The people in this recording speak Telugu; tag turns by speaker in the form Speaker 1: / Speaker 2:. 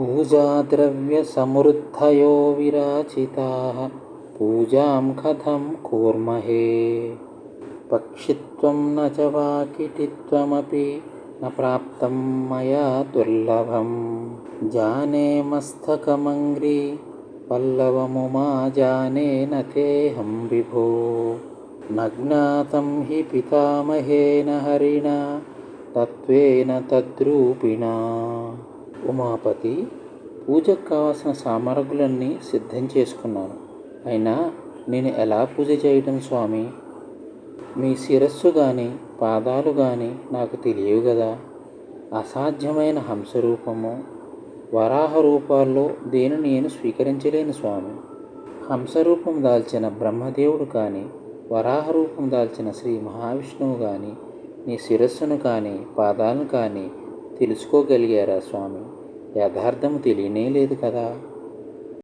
Speaker 1: पूजाद्रव्यसमृद्धयो विराचिताः पूजां कथं कुर्महे? पक्षित्वं न च वा किटित्वमपि न प्राप्तं मया दुर्लभं जाने पल्लवमुमा जाने न तेऽहं विभो। न ज्ञातं हि पितामहेन हरिणा तत्त्वेन तद्रूपिणा। ఉమాపతి పూజకు కావాల్సిన సామగ్రులన్నీ సిద్ధం చేసుకున్నాను. అయినా నేను ఎలా పూజ చేయటం స్వామి? మీ శిరస్సు కానీ పాదాలు కానీ నాకు తెలియవు కదా అసాధ్యమైన హంసరూపము. వరాహ రూపాల్లో దేని నేను స్వీకరించలేను స్వామి. హంసరూపం దాల్చిన బ్రహ్మదేవుడు కానీ వరాహ రూపం దాల్చిన శ్రీ మహావిష్ణువు కానీ నీ శిరస్సును కానీ పాదాలను కానీ తెలుసుకోగలిగారా స్వామి? యథార్థము తెలియనే లేదు కదా.